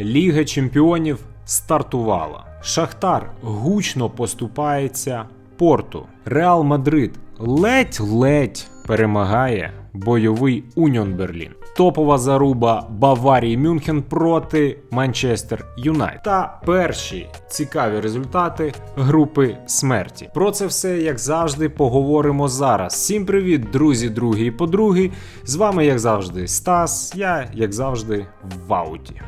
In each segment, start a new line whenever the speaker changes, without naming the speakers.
Ліга чемпіонів стартувала. Шахтар гучно поступається порту. Реал Мадрид ледь-ледь перемагає бойовий Уніон Берлін. Топова заруба Баварії Мюнхен проти Манчестер Юнайтед. Та перші цікаві результати групи смерті. Про це все, як завжди, поговоримо зараз. Всім привіт, друзі, другі і подруги. З вами, як завжди, Стас. Я, як завжди, в ауті.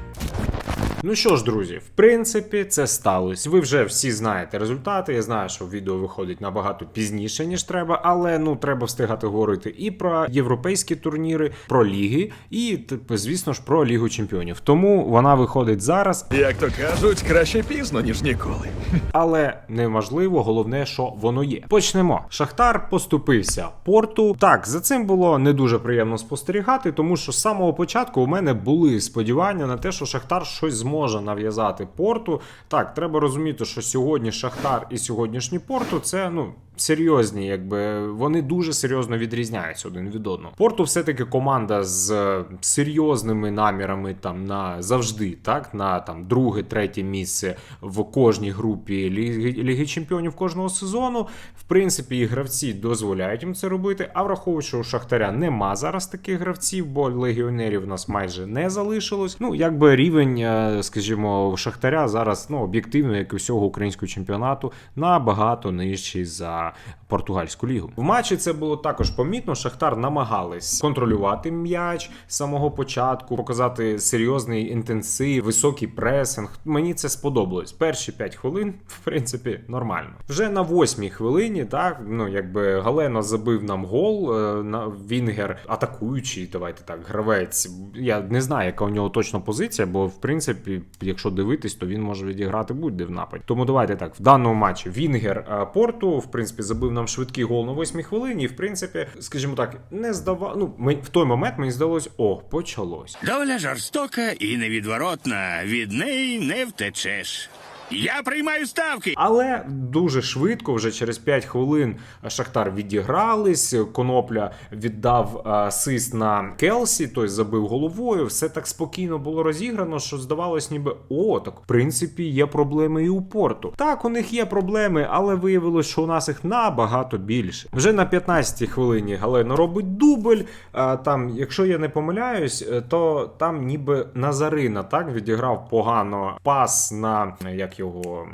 Ну що ж, друзі, в принципі, це сталося. Ви вже всі знаєте результати. Я знаю, що відео виходить набагато пізніше, ніж треба, але ну треба встигати говорити і про європейські турніри, про ліги, і типу, звісно ж про Лігу Чемпіонів. Тому вона виходить зараз,
Як то кажуть, краще пізно, ніж ніколи.
але неважливо, головне, що воно є. Почнемо. Шахтар поступився порту. Так, за цим було не дуже приємно спостерігати, тому що з самого початку у мене були сподівання на те, що Шахтар щось зможе нав'язати порту. Так, треба розуміти, що сьогодні Шахтар і сьогоднішній порту це ну. Серйозні, якби вони дуже серйозно відрізняються один від одного. Порту все-таки команда з серйозними намірами там на завжди, так на там друге, третє місце в кожній групі Ліги, Ліги Чемпіонів кожного сезону. В принципі, і гравці дозволяють їм це робити. А враховуючи, у Шахтаря нема зараз таких гравців, бо легіонерів у нас майже не залишилось. Ну якби рівень, е, скажімо, Шахтаря зараз ну об'єктивно, як і всього українського чемпіонату, набагато нижчий за португальську лігу. В матчі це було також помітно. Шахтар намагались контролювати м'яч з самого початку, показати серйозний інтенсив, високий пресинг. Мені це сподобалось. Перші 5 хвилин, в принципі, нормально. Вже на восьмій хвилині, так ну якби Галено забив нам гол. е, На Вінгер атакуючий, давайте так, гравець. Я не знаю, яка у нього точно позиція, бо в принципі, якщо дивитись, то він може відіграти будь-де в нападі. Тому давайте так, в даному матчі Вінгер е, Порту, в принципі, забив нам швидкий гол на восьмій хвилині. І в принципі, скажімо так, не здавав. Ну, ми- в той момент мені здалось, о, почалось.
Доля жорстока і невідворотна. Від неї не втечеш. Я приймаю ставки.
Але дуже швидко, вже через 5 хвилин Шахтар відігрались. Конопля віддав е, асист на Келсі, той забив головою. Все так спокійно було розіграно, що здавалось, ніби о, так в принципі є проблеми і у порту. Так, у них є проблеми, але виявилось, що у нас їх набагато більше. Вже на 15-й хвилині Галено робить дубль. А, там, якщо я не помиляюсь, е, то там ніби Назарина так відіграв погано пас на як його.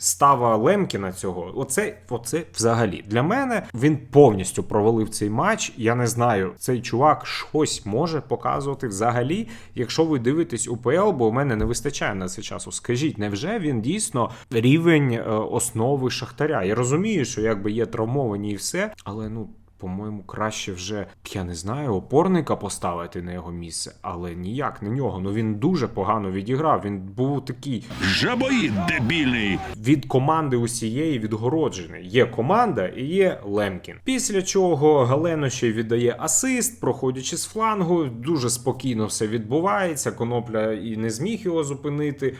Става Лемкіна цього, оце, оце взагалі для мене він повністю провалив цей матч. Я не знаю, цей чувак щось може показувати взагалі, якщо ви дивитесь УПЛ, бо у мене не вистачає на це часу. Скажіть, невже він дійсно рівень е, основи шахтаря? Я розумію, що якби є травмовані і все, але ну. По-моєму, краще вже я не знаю, опорника поставити на його місце, але ніяк на нього. Ну він дуже погано відіграв. Він був такий
Жабоїд дебільний.
від команди усієї відгороджений. Є команда і є Лемкін. Після чого Галено ще віддає асист, проходячи з флангу. Дуже спокійно все відбувається. Конопля і не зміг його зупинити.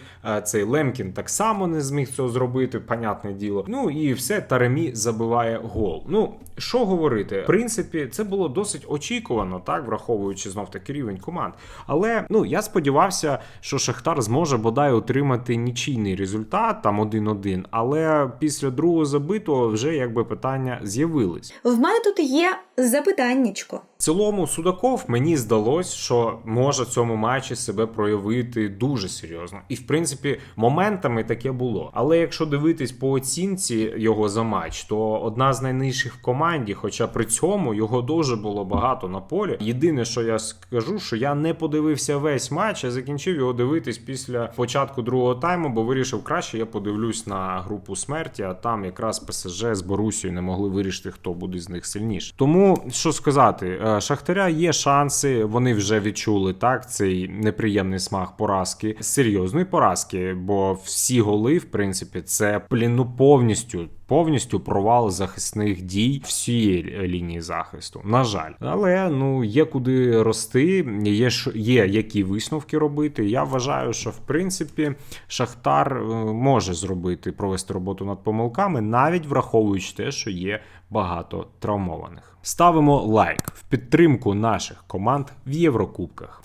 Цей Лемкін так само не зміг цього зробити, понятне діло. Ну і все, Таремі забиває гол. Ну що говорити, в принципі, це було досить очікувано, так враховуючи знов таки рівень команд. Але ну я сподівався, що Шахтар зможе бодай отримати нічийний результат, там 1-1, Але після другого забитого вже якби питання з'явились.
В мене тут є запитаннячко.
Цілому Судаков мені здалось, що може в цьому матчі себе проявити дуже серйозно. І в принципі, моментами таке було. Але якщо дивитись по оцінці його за матч, то одна з найнижчих в команді, хоча при цьому його дуже було багато на полі. Єдине, що я скажу, що я не подивився весь матч, я закінчив його дивитись після початку другого тайму, бо вирішив краще. Я подивлюсь на групу смерті, а там якраз ПСЖ з Борусією не могли вирішити, хто буде з них сильніше. Тому що сказати, Шахтаря є шанси, вони вже відчули так цей неприємний смак поразки, серйозної поразки, бо всі голи, в принципі, це блін, ну повністю. Повністю провал захисних дій всієї лінії захисту. На жаль, але ну є куди рости, є є які висновки робити. Я вважаю, що в принципі Шахтар е, може зробити провести роботу над помилками, навіть враховуючи те, що є багато травмованих. Ставимо лайк в підтримку наших команд в Єврокубках.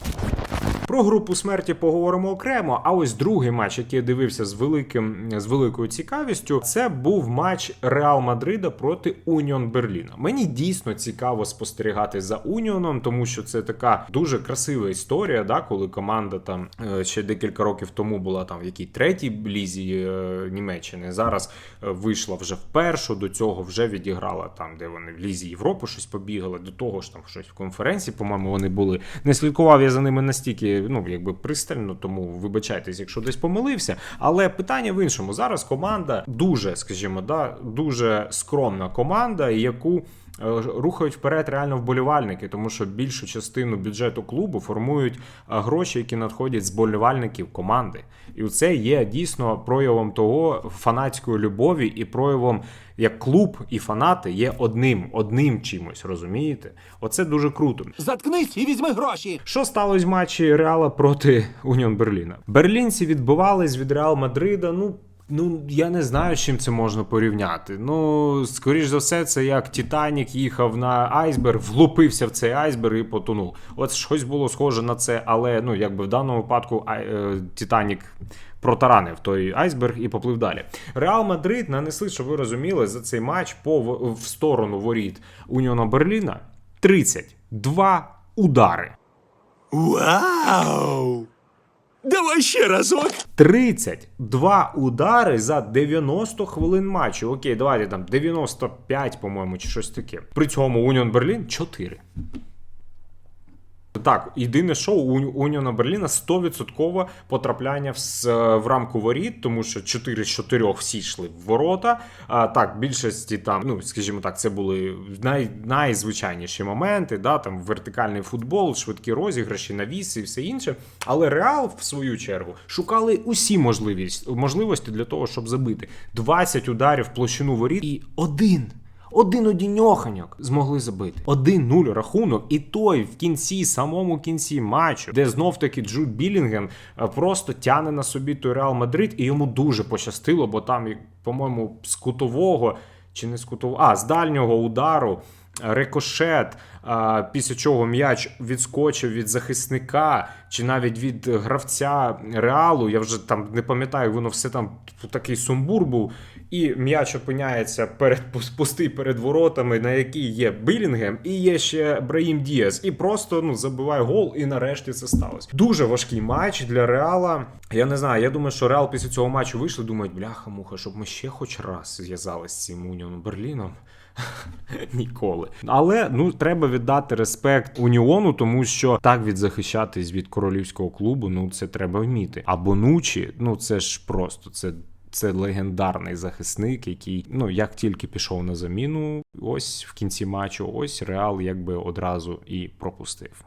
Про групу смерті поговоримо окремо. А ось другий матч, який я дивився з великим з великою цікавістю, це був матч Реал Мадрида проти Уніон Берліна. Мені дійсно цікаво спостерігати за Уніоном, тому що це така дуже красива історія, да, коли команда там е, ще декілька років тому була там в якій третій лізі е, Німеччини. Зараз е, вийшла вже в першу, до цього вже відіграла там, де вони в лізі Європи щось побігали. До того ж там щось в конференції, по-моєму, вони були. Не слідкував я за ними настільки, ну якби пристально, тому вибачайтесь, якщо десь помилився. Але питання в іншому. Зараз команда дуже, скажімо, да, дуже скромна команда, яку. е, Рухають вперед реально вболівальники, тому що більшу частину бюджету клубу формують е, гроші, які надходять з болівальників команди. І це є дійсно проявом того фанатської любові і проявом, як клуб і фанати є одним, одним чимось, розумієте? Оце дуже круто.
Заткнись і візьми гроші.
Що сталося в матчі Реала проти Уніон Берліна? Берлінці відбивались від Реал Мадрида. Ну. Ну, я не знаю, з чим це можна порівняти. Ну, скоріш за все, це як Титанік їхав на айсберг, влупився в цей айсберг і потонув. От щось було схоже на це, але ну, якби в даному випадку е, Титанік протаранив той айсберг і поплив далі. Реал Мадрид нанесли, щоб ви розуміли, за цей матч по в, сторону воріт Уніона Берліна 32 удари.
Вау! Давай ще разок.
32 удари за 90 хвилин матчу. Окей, давайте там 95, по-моєму, чи щось таке. При цьому Уніон Берлін 4. Так, єдине шоу у Уніона Берліна 100% потрапляння в, в рамку воріт, тому що 4 з 4 всі йшли в ворота. А, так, більшості там, ну скажімо так, це були най, найзвичайніші моменти, да, там вертикальний футбол, швидкі розіграші, навіси і все інше. Але Реал, в свою чергу, шукали усі можливість, можливості для того, щоб забити 20 ударів площину воріт і один. Один одіньоханьок змогли забити. 1-0 рахунок, і той в кінці, самому кінці матчу, де знов таки Джуд Білінгем е, просто тяне на собі той Реал Мадрид, і йому дуже пощастило, бо там, по-моєму, з кутового чи не з кутового, а з дальнього удару. Рикошет, після чого м'яч відскочив від захисника, чи навіть від гравця реалу. Я вже там не пам'ятаю, воно все там такий сумбур був. І м'яч опиняється перед пустий перед воротами, на якій є Білінгем, і є ще Браїм Діас. І просто ну забиває гол, і нарешті це сталося. Дуже важкий матч для Реала. Я не знаю. Я думаю, що Реал після цього матчу вийшли, думають, бляха-муха, щоб ми ще хоч раз зв'язалися з цим Уніоном Берліном. Ніколи. Але ну треба віддати респект Уніону, тому що так відзахищатись від королівського клубу, ну це треба вміти. А Бонучі, ну це ж просто це. Це легендарний захисник, який ну як тільки пішов на заміну, ось в кінці матчу, ось Реал якби одразу і пропустив.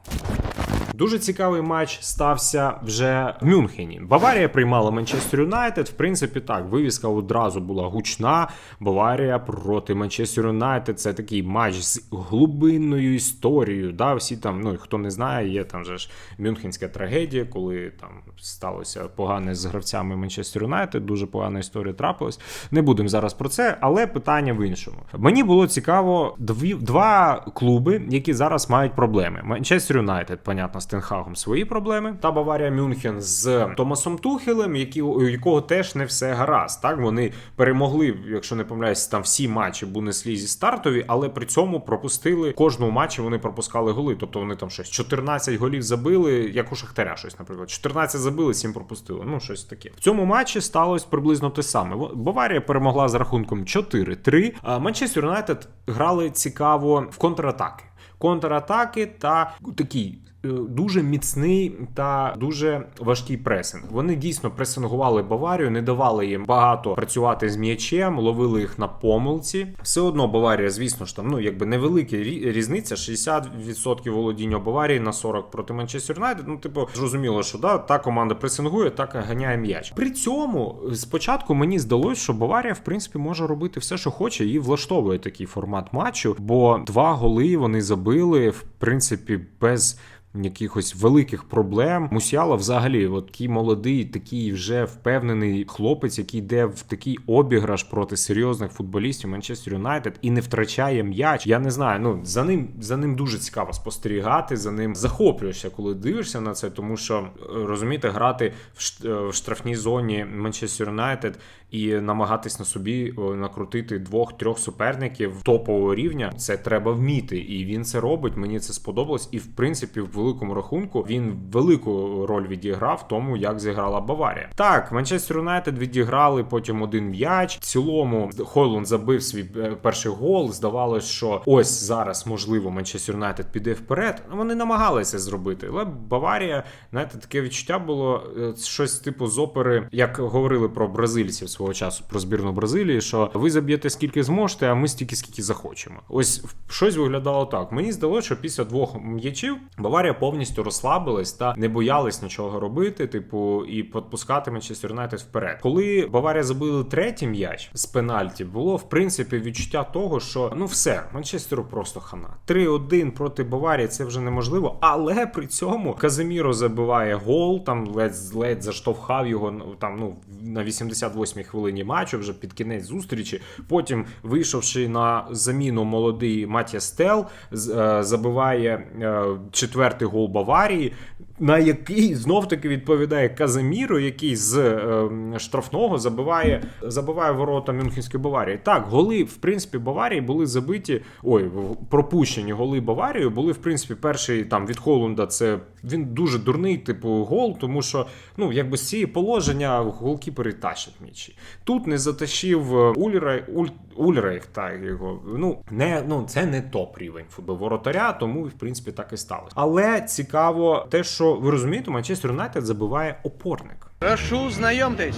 Дуже цікавий матч стався вже в Мюнхені. Баварія приймала Манчестер Юнайтед. В принципі, так, вивіска одразу була гучна. Баварія проти Манчестер Юнайтед. Це такий матч з глибинною історією. Да, всі там, ну хто не знає, є там же ж Мюнхенська трагедія, коли там сталося погане з гравцями Манчестер Юнайтед. Дуже погана історія трапилась. Не будемо зараз про це, але питання в іншому. Мені було цікаво дві, два клуби, які зараз мають проблеми. Манчестер Юнайтед, понятно, з Тенхагом свої проблеми, та Баварія Мюнхен з Томасом Тухелем, які, у якого теж не все гаразд. Так вони перемогли, якщо не помиляюсь, там всі матчі Бундеслізі стартові, але при цьому пропустили кожного матчі. Вони пропускали голи. Тобто вони там щось 14 голів забили, як у Шахтаря, щось, наприклад. 14 забили, 7 пропустили. Ну щось таке. В цьому матчі сталося приблизно те саме. Баварія перемогла з рахунком 4-3. А Манчестер Юнайтед грали цікаво в контратаки. Контратаки та такий дуже міцний та дуже важкий пресинг. Вони дійсно пресингували Баварію, не давали їм багато працювати з м'ячем, ловили їх на помилці. Все одно Баварія, звісно ж там, ну якби невелика різниця. 60% володіння Баварії на 40 проти Манчестер Юнайтед. Ну, типу, зрозуміло, що да, та команда пресингує, так ганяє м'яч. При цьому спочатку мені здалось, що Баварія, в принципі, може робити все, що хоче, і влаштовує такий формат матчу, бо два голи вони забили, в принципі, без. Якихось великих проблем. Мусіала взагалі, от такий молодий, такий вже впевнений хлопець, який йде в такий обіграш проти серйозних футболістів Манчестер Юнайтед і не втрачає м'яч. Я не знаю. Ну за ним за ним дуже цікаво спостерігати. За ним захоплюєшся, коли дивишся на це, тому що е, розумієте, грати в ш- е, в штрафній зоні Манчестер Юнайтед і намагатись на собі накрутити двох-трьох суперників топового рівня. Це треба вміти, і він це робить. Мені це сподобалось. І в принципі, в великому рахунку він велику роль відіграв в тому, як зіграла Баварія. Так, Манчестер Юнайтед відіграли потім один м'яч. В цілому Хойлунд забив свій е, перший гол. Здавалось, що ось зараз можливо Манчестер Юнайтед піде вперед. Вони намагалися зробити, але Баварія, знаєте, таке відчуття було е, щось типу з опери, як говорили про бразильців свого часу, про збірну Бразилії, що ви заб'єте скільки зможете, а ми стільки, скільки захочемо. Ось щось виглядало так. Мені здалося, що після двох м'ячів Баварія повністю розслабилась та не боялась нічого робити, типу, і підпускати Манчестер Юнайтед вперед. Коли Баварія забили третій м'яч з пенальті, було в принципі відчуття того, що ну все, Манчестеру просто хана. 3-1 проти Баварії це вже неможливо. Але при цьому Казиміро забиває гол, там ледь ледь заштовхав його ну, там ну на 88-й хвилині матчу, вже під кінець зустрічі. Потім, вийшовши на заміну молодий Матія Стел, е, забиває е, четвертий гол Баварії. На який знов таки відповідає Казиміро, який з е, штрафного забиває, забиває ворота Мюнхенської Баварії. Так, голи, в принципі, Баварії були забиті. Ой, пропущені голи Баварією були, в принципі, перший там від Холунда. Це він дуже дурний, типу, гол, тому що ну, якби з цієї положення голкіпери тащать м'ячі. Тут не затащив ульра Ульрей, Уль, Ульрейх, так його. Ну, не, ну, це не топ рівень футбол воротаря, тому в принципі так і сталося. Але цікаво те, що ви розумієте, Манчестер Юнайтед забиває опорник.
Прошу, знайомтесь.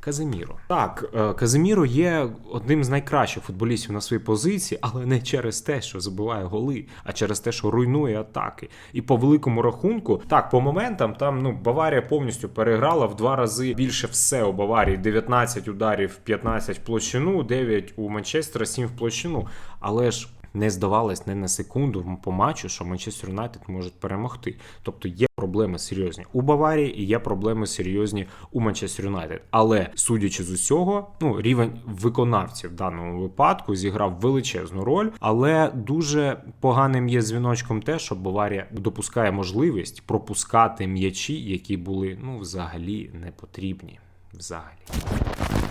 Казиміро. Так, е, Казиміро є одним з найкращих футболістів на своїй позиції, але не через те, що забиває голи, а через те, що руйнує атаки. І по великому рахунку, так, по моментам там ну Баварія повністю переграла в два рази більше все у Баварії: 19 ударів, 15 в площину, 9 у Манчестера, 7 в площину. Але ж. Не здавалось не на секунду по матчу, що Манчестер Юнайтед може перемогти. Тобто є проблеми серйозні у Баварії і є проблеми серйозні у Манчестер Юнайтед. Але судячи з усього, ну рівень виконавців в даному випадку зіграв величезну роль, але дуже поганим є дзвіночком те, що Баварія допускає можливість пропускати м'ячі, які були ну взагалі не потрібні. Взагалі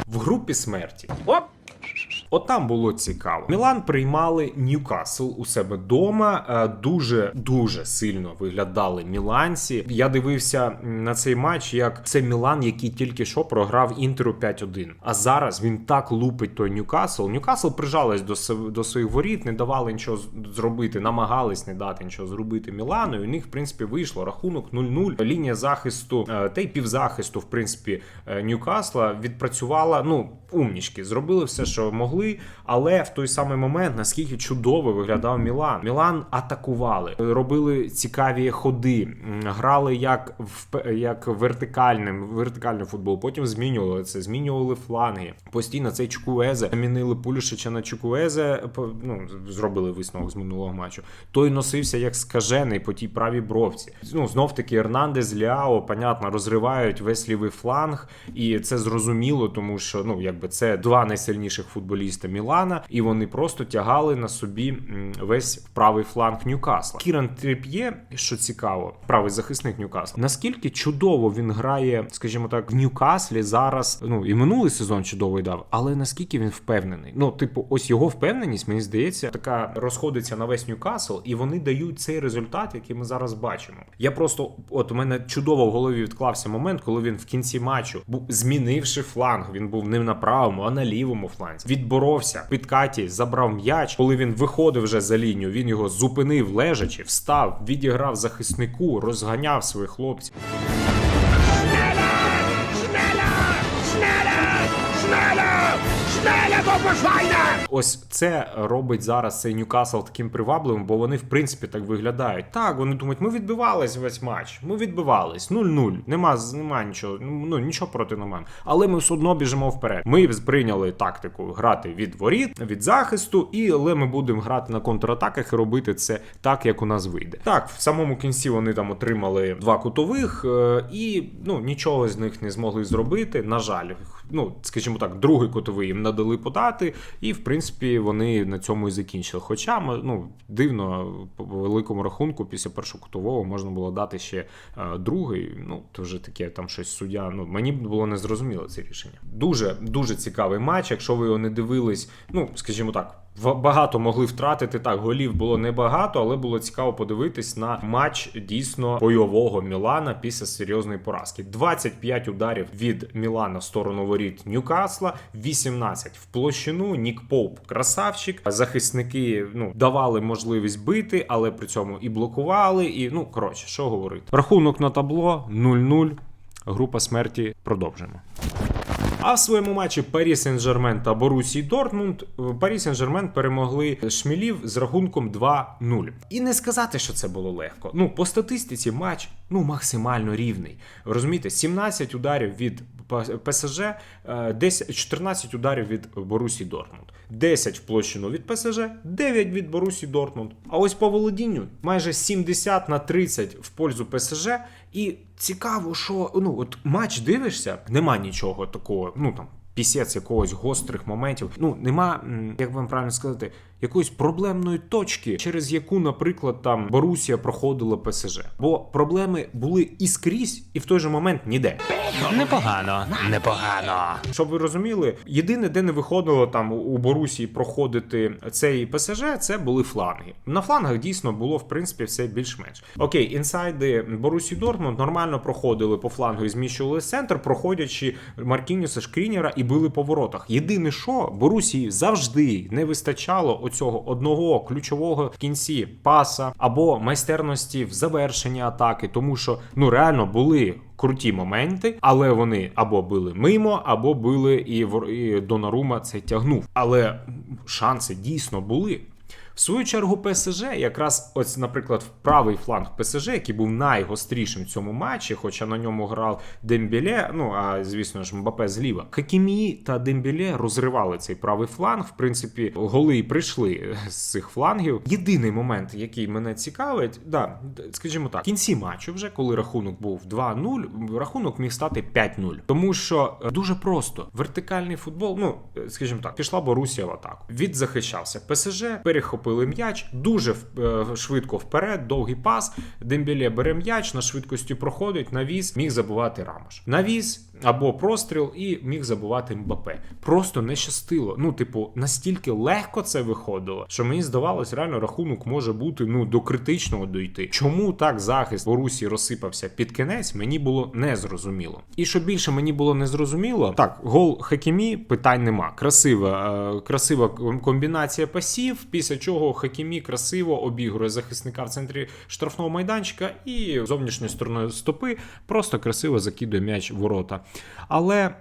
в групі смерті.
Оп!
От там було цікаво. Мілан приймали Ньюкасл у себе вдома. Дуже дуже сильно виглядали міланці. Я дивився на цей матч, як це Мілан, який тільки що програв Інтеру 5-1. А зараз він так лупить той Ньюкасл. Ньюкасл прижалась до до своїх воріт, не давали нічого зробити, намагались не дати нічого зробити Мілану. І у них, в принципі, вийшло рахунок 0-0. Лінія захисту е, та й півзахисту, в принципі, е, Ньюкасла відпрацювала. Ну, умнічки, зробили все, що могли, але в той самий момент наскільки чудово виглядав Мілан. Мілан атакували, робили цікаві ходи, грали як в як вертикальним вертикальний футбол. Потім змінювали це, змінювали фланги. Постійно цей Чукуезе замінили Пулішича на Чукуезе. Ну зробили висновок з минулого матчу. Той носився як скажений по тій правій бровці. Ну знов таки Ернандес, Ляо, понятно, розривають весь лівий фланг, і це зрозуміло, тому що ну якби це два найсильніших футболіста Мілана, і вони просто тягали на собі весь правий фланг Ньюкасла. Кіран Тріп'є, що цікаво, правий захисник Ньюкасла. Наскільки чудово він грає, скажімо так, в Ньюкаслі зараз. Ну і минулий сезон чудовий дав, але наскільки він впевнений? Ну, типу, ось його впевненість, мені здається, така розходиться на весь Ньюкасл, і вони дають цей результат, який ми зараз бачимо. Я просто, от у мене чудово в голові відклався момент, коли він в кінці матчу був змінивши фланг. Він був не на правому, а на лівому фланзі. Відборовся в підкаті, забрав м'яч. Коли він виходив вже за лінію, він його зупинив лежачи, встав, відіграв захиснику, розганяв своїх хлопців. Ось це робить зараз цей Ньюкасл таким привабливим, бо вони в принципі так виглядають. Так, вони думають, ми відбивались весь матч. Ми відбивались 0-0. Нема, нема нічого. Ну нічого проти немає. Але ми все одно біжимо вперед. Ми прийняли тактику грати від воріт, від захисту, і але ми будемо грати на контратаках і робити це так, як у нас вийде. Так, в самому кінці вони там отримали два кутових, е, і ну нічого з них не змогли зробити. На жаль, ну скажімо так, другий кутовий їм надали подати, і в принципі вони на цьому і закінчили. Хоча ну дивно, по великому рахунку, після першого кутового можна було дати ще е, другий. Ну то вже таке там щось суддя. Ну мені було незрозуміло це рішення. Дуже дуже цікавий матч. Якщо ви його не дивились, ну скажімо так. Багато могли втратити так. Голів було небагато, але було цікаво подивитись на матч дійсно бойового Мілана після серйозної поразки. 25 ударів від Мілана в сторону воріт Ньюкасла, 18 в площину. Нік Поуп красавчик. Захисники ну давали можливість бити, але при цьому і блокували. І ну коротше, що говорити. Рахунок на табло 0-0. Група смерті продовжимо. А в своєму матчі Парі Сен-Жермен та Борусій Дортмунд Парі Сен-Жермен перемогли Шмілів з рахунком 2-0. І не сказати, що це було легко. Ну, по статистиці матч ну максимально рівний. Розумієте, 17 ударів від ПСЖ, е, 10, 14 ударів від Борусі Дортмунд. 10 в площину від ПСЖ, 9 від Борусі Дортмунд. А ось по володінню майже 70 на 30 в пользу ПСЖ. І цікаво, що ну от матч дивишся, нема нічого такого, ну там. Пісець якогось гострих моментів. Ну нема, як вам правильно сказати, якоїсь проблемної точки, через яку, наприклад, там Борусія проходила ПСЖ. Бо проблеми були і скрізь, і в той же момент ніде.
Непогано, непогано.
Щоб ви розуміли, єдине, де не виходило там у Борусії проходити цей ПСЖ, це були фланги. На флангах дійсно було в принципі все більш-менш. Окей, інсайди Борусі Дортмунд нормально проходили по флангу і зміщували центр, проходячи Маркініуса Шкрінєра і били по воротах. Єдине, що Борусії завжди не вистачало оцього одного ключового в кінці паса або майстерності в завершенні атаки, тому що ну реально були круті моменти, але вони або били мимо, або били і, і Донарума це тягнув. Але шанси дійсно були. Свою чергу ПСЖ, якраз ось, наприклад, правий фланг ПСЖ, який був найгострішим в цьому матчі, хоча на ньому грав Дембіле, ну а звісно ж Мбапе зліва. Хакімі та Дембіле розривали цей правий фланг. В принципі, голи і прийшли з цих флангів. Єдиний момент, який мене цікавить, да, скажімо так, в кінці матчу, вже коли рахунок був 2-0, рахунок міг стати 5-0. Тому що е, дуже просто вертикальний футбол, ну е, скажімо так, пішла Борусія в атаку. Відзахищався ПСЖ, перехопили м'яч дуже е, швидко вперед, довгий пас. Дембіле бере м'яч, на швидкості проходить, навіс, міг забувати Рамош. Навіс або простріл і міг забувати Мбапе. Просто не щастило. Ну, типу, настільки легко це виходило, що мені здавалось, реально рахунок може бути ну до критичного дойти. Чому так захист Борусі розсипався під кінець, мені було незрозуміло. І що більше мені було незрозуміло, так, гол Хакімі питань нема. Красива, е, красива комбінація пасів, після чого Хакімі красиво обігрує захисника в центрі штрафного майданчика і зовнішньою стороною стопи просто красиво закидує м'яч ворота. Але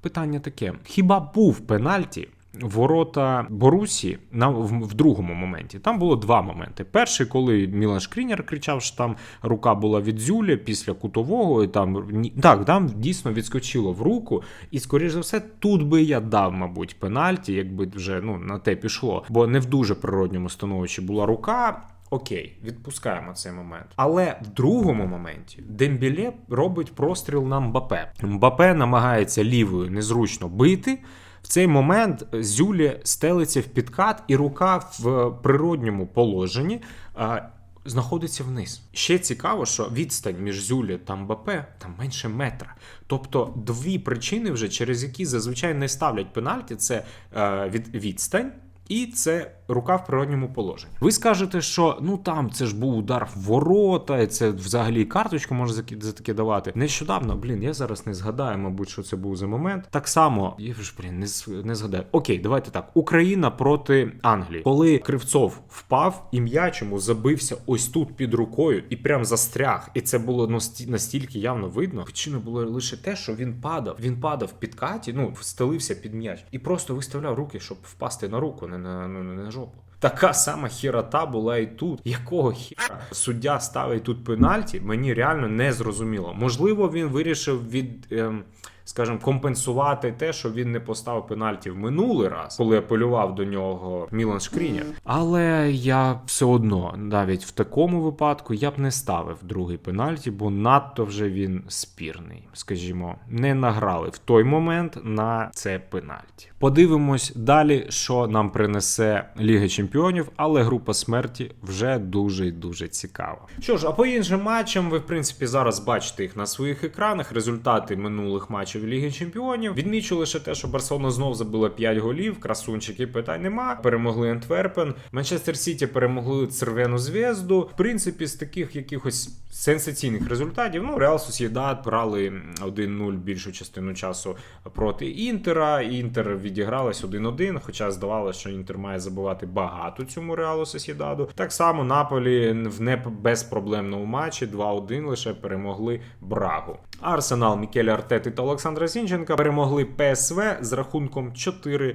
питання таке: хіба був пенальті? Ворота Борусі на в, в другому моменті. Там було два моменти. Перший, коли Мілан Шкрінер кричав, що там рука була від Зюля після кутового, і там так, там дійсно відскочило в руку. І, скоріш за все, тут би я дав, мабуть, пенальті, якби вже ну на те пішло. Бо не в дуже природньому становищі була рука. Окей, відпускаємо цей момент. Але в другому моменті Дембіле робить простріл на Мбапе. Мбапе намагається лівою незручно бити. В цей момент Зюлі стелиться в підкат, і рука в природньому положенні а, знаходиться вниз. Ще цікаво, що відстань між Зюлі та Мбапе там менше метра. Тобто дві причини, вже через які зазвичай не ставлять пенальті: це е, від, відстань І це рука в природньому положенні. Ви скажете, що ну там це ж був удар в ворота, і це взагалі карточку може за, таке давати. Нещодавно, блін, я зараз не згадаю, мабуть, що це був за момент. Так само, я ж блін, не, не згадаю. Окей, давайте так. Україна проти Англії. Коли Кривцов впав і м'яч йому забився ось тут під рукою і прям застряг. І це було настільки явно видно. Причина було лише те, що він падав. Він падав під каті, ну стелився під м'яч і просто виставляв руки, щоб впасти на руку, не на, ну, не на жопу. Така сама хірота була і тут. Якого хіра суддя ставить тут пенальті, мені реально не зрозуміло. Можливо, він вирішив від. Ем, Скажімо, компенсувати те, що він не поставив пенальті в минулий раз, коли апелював до нього Мілан Шкріняр. Але я все одно, навіть в такому випадку, я б не ставив другий пенальті, бо надто вже він спірний. Скажімо, не награли в той момент на це пенальті. Подивимось далі, що нам принесе Ліга Чемпіонів, але група смерті вже дуже дуже цікава. Що ж, а по іншим матчам, ви в принципі зараз бачите їх на своїх екранах. Результати минулих матчів Ліги Чемпіонів. Відмічу лише те, що Барселона знов забила 5 голів. Красунчики питань нема. Перемогли Антверпен. Манчестер Сіті перемогли Цервену Звезду. В принципі, з таких якихось сенсаційних результатів. Ну, Реал Сосєдат брали 1-0 більшу частину часу проти Інтера. Інтер відігралась 1-1, хоча здавалося, що Інтер має забивати багато цьому Реалу Сосєдаду. Так само Наполі в не безпроблемному матчі 2-1 лише перемогли Брагу. Арсенал Мікеля Артети та Олександра Зінченка перемогли ПСВ з рахунком 4-0.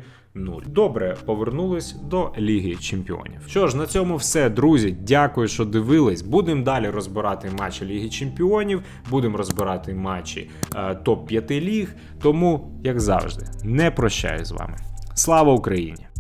Добре, повернулись до Ліги Чемпіонів. Що ж, на цьому все, друзі. Дякую, що дивились. Будемо далі розбирати матчі Ліги Чемпіонів, будемо розбирати матчі е, топ 5 ліг. Тому, як завжди, не прощаюсь з вами. Слава Україні!